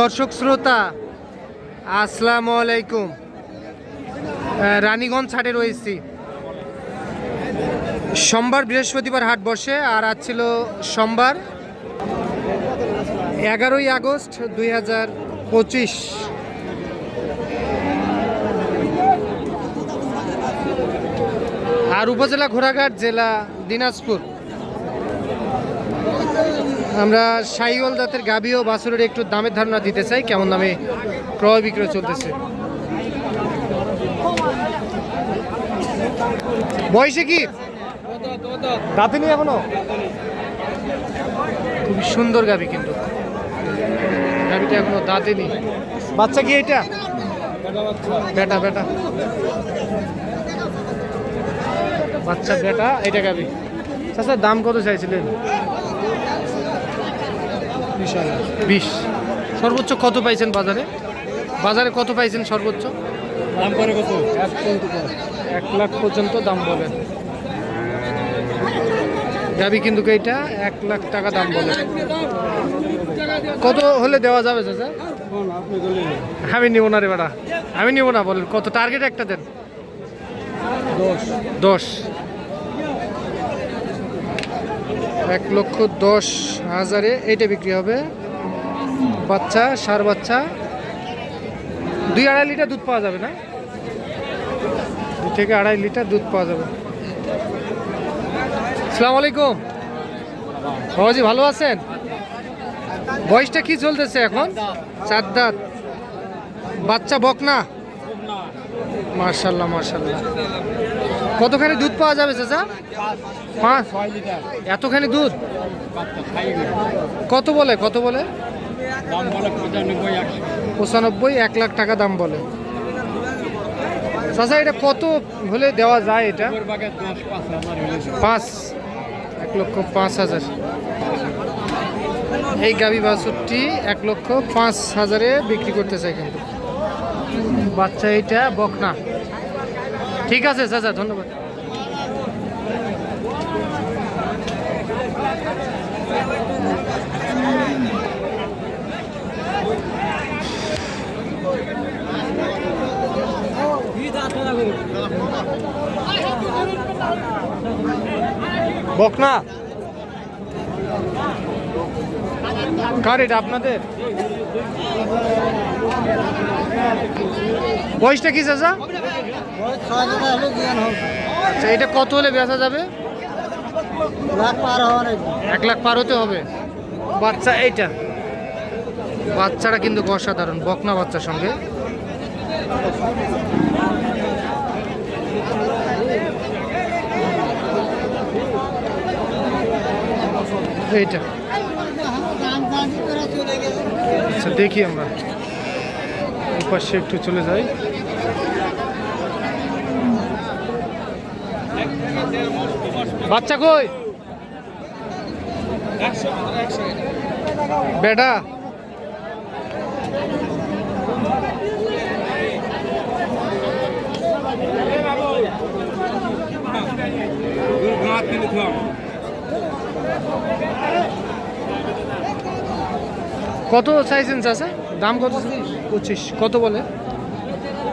দর্শক শ্রোতা, আসসালামু আলাইকুম। রানীগঞ্জ হাটে রয়েছি। সোমবার বৃহস্পতিবার হাট বসে, আর আজ ছিল সোমবার, এগারোই আগস্ট দুই হাজার পঁচিশ। আর উপজেলা ঘোড়াঘাট জেলা দিনাজপুর। আমরা সাইওয়াল দাঁতের গাভী ও বাছুরের একটু দামের ধারণা দিতে চাই কেমন দামে ক্রয় বিক্রয় চলতেছে? বয়সে কি? দাঁতে নি এখনও? খুবই সুন্দর গাভী কিন্তু। গাভীটা এখনও দাঁতে নেই। বাচ্চা কি এটা? বেটা বেটা। বাচ্চা বেটা এটা গাভী। চাচা দাম কত চাইছিলেন? বিশ সর্বোচ্চ কত পাইছেন বাজারে? বাজারে কত পাইছেন সর্বোচ্চ? দাম করে কত? এক পর্যন্ত। এক লাখ পর্যন্ত দাম বলেন গাবি কিন্তু এইটা এক লাখ টাকা দাম বলে। কত হলে দেওয়া যাবে চাচা? আমি নিব না রে বেটা আমি নিব না বলেন। কত? টার্গেট একটা দেন। দশ। দশ। এক লক্ষ দশ হাজারে এইটা বিক্রি হবে। বাচ্চা, সার বাচ্চা। দুই আড়াই লিটার দুধ পাওয়া যাবে না? দুই থেকে আড়াই লিটার দুধ পাওয়া যাবে। সালাম আলাইকুম। বাবাজি, ভালো আছেন? বয়সটা কি চলতেছে এখন? চার দাঁত। বাচ্চা বকনা? মার্শাল্লাহ মার্শাল্লাহ কতখানি দুধ পাওয়া যাবে, চাচা? পাঁচ। এতখানি দুধ? কত বলে কত বলে? পঁচানব্বই, এক লাখ টাকা দাম বলে। চাচা, এটা কত হলে দেওয়া যায় এটা? পাঁচ। এক লক্ষ পাঁচ হাজার। এই গাবি বাছুরটি এক লক্ষ পাঁচ হাজারে বিক্রি করতে চাই কিন্তু বাচ্চা এইটা বকনা। ঠিক আছে, চাচা, ধন্যবাদ। বকনা। কার এটা আপনাদের? বয়সটা কি চাচা? আচ্ছা এটা কত হলে বেচা যাবে? এক লাখ পার হতে হবে। বাচ্চা এইটা। বাচ্চাটা কিন্তু অসাধারণ, বকনা বাচ্চার সঙ্গে। এইটা আচ্ছা দেখি আমরা। এই পাশে একটু চলে যাই। বাচ্চা কই? বেটা। কত চাইছেন চাচা দাম কত পঁচিশ। কত বলে?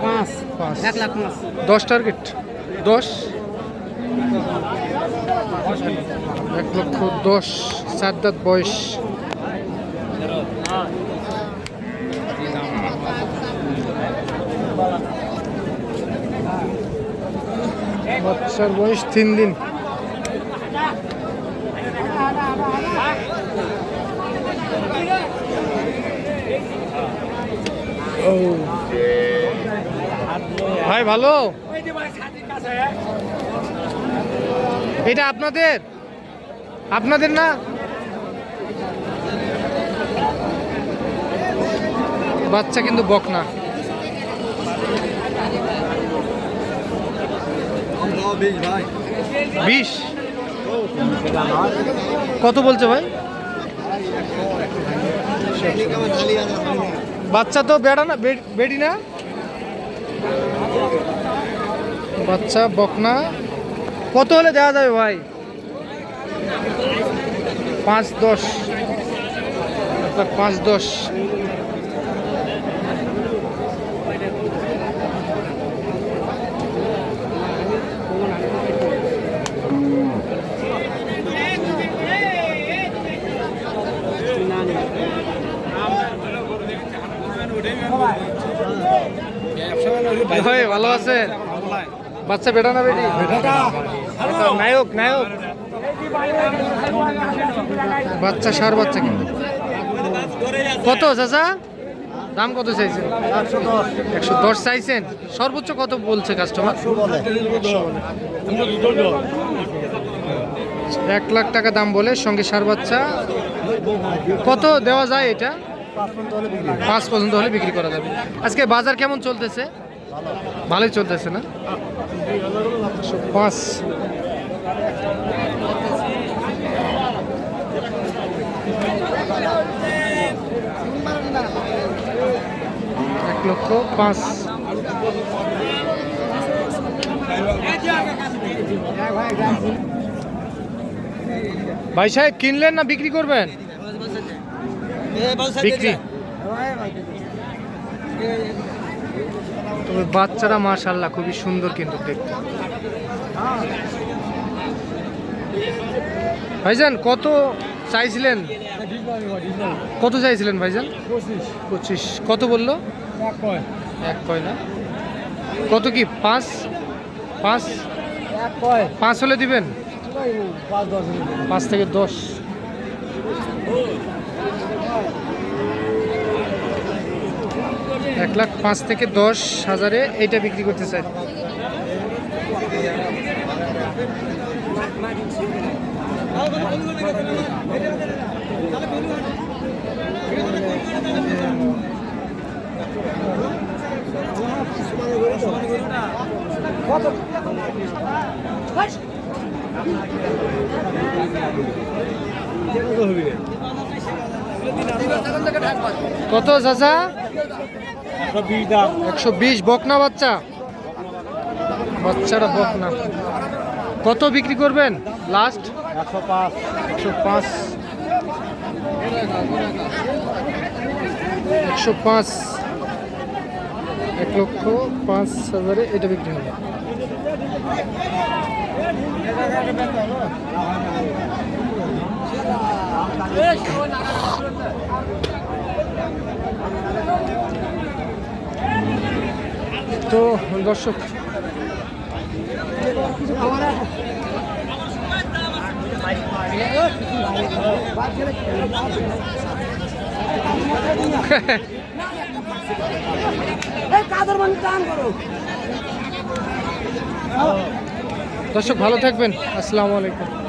পাঁচ। পাঁচ। এক লাখ পাঁচ। দশ টার্গেট দশ? এক লক্ষ দশ। চার দাঁত বয়স। বাচ্চার বয়স তিন দিন। ভাই ভালো? এটা আপনাদের? আপনাদের না? বাচ্চা কিন্তু বক না বিশ। কত বলছে ভাই? বাচ্চা তো বেড়া না বেডি না? বাচ্চা, বকনা। কত হলে দেওয়া যাবে ভাই? পাঁচ দশ। লাখ পাঁচ দশ। আছেন? বাচ্চা বেটা না বেটি? নায়ক নায়ক। বাচ্চা সার বাচ্চা কিন্তু। কত চাচা? দাম কত চাইছেন? একশো দশ চাইছেন। সর্বোচ্চ কত বলছে কাস্টমার এক লাখ টাকা দাম বলে সঙ্গে সার বাচ্চা। কত দেওয়া যায় এটা? পাঁচ পর্যন্ত হলে বিক্রি করা যাবে। আজকে বাজার কেমন চলতেছে? ভালোই চলতেছে না? পাঁচ। এক লক্ষ পাঁচ। ভাই সাহেব কিনলেন না বিক্রি করবেন? বিক্রি। তবে বাচ্চারা মাশাল্লাহ খুবই সুন্দর কিন্তু দেখতে। ভাইজান, কত চাইছিলেন? কত চাইছিলেন ভাইজান? পঁচিশ। কত বলল? এক কয় না। কত কি, পাঁচ? পাঁচ? পাঁচ হলে দিবেন? পাঁচ থেকে দশ। এক লাখ পাঁচ থেকে দশ হাজারে এইটা বিক্রি করতে চাই। কত চাচা? একশো বিশ বকনা বাচ্চা? বাচ্চাটা বকনা। কত বিক্রি করবেন? লাস্ট একশো পাঁচ। একশো পাঁচ। একশো পাঁচ। এক লক্ষ পাঁচ হাজারে এটা বিক্রি হবে তো দর্শক। দর্শক ভালো থাকবেন। আসসালামু আলাইকুম।